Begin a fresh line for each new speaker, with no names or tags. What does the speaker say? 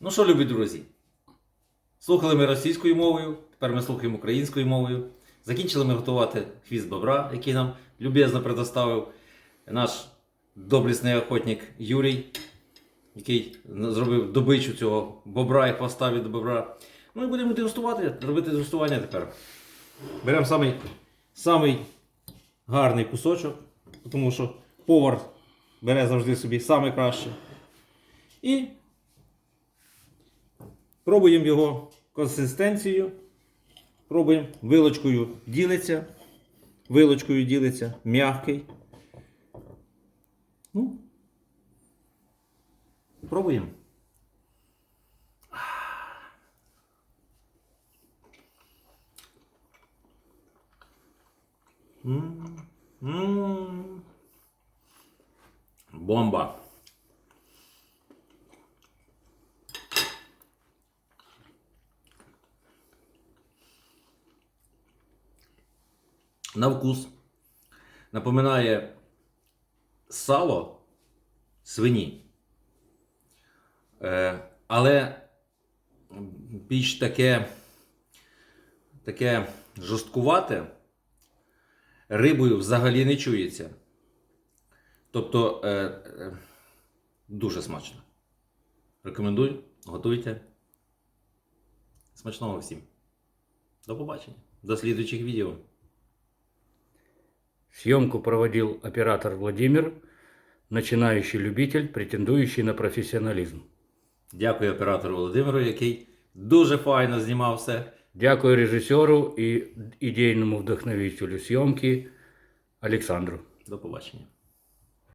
Ну що, любі друзі? Слухали ми російською мовою, тепер ми слухаємо українською мовою. Закінчили ми готувати хвіст бобра, який нам люб'язно предоставив наш доблісний охотник Юрій, який зробив добичу цього бобра і хвоста від бобра. Ну і будемо дегустувати, робити дегустування тепер. Беремо самий, самий гарний кусочок, тому що повар бере завжди собі саме краще. І пробуємо його консистенцію. Пробуємо. Вилочкою ділиться. Вилочкою ділиться. М'який. Ну. Пробуємо. М, м. Бомба. На вкус напоминає сало свині. Е, але більш таке, таке жорсткувате рибою взагалі не чується. Тобто е, е, дуже смачно. Рекомендую, готуйте. Смачного всім. До побачення. До слідуючих відео.
Съемку проводил оператор Владимир, начинающий любитель, претендующий на професіоналізм.
Дякую оператору Володимиру, який дуже файно знімав все.
Дякую режисеру і ідейному вдохновителю съемки Александру.
До побачення.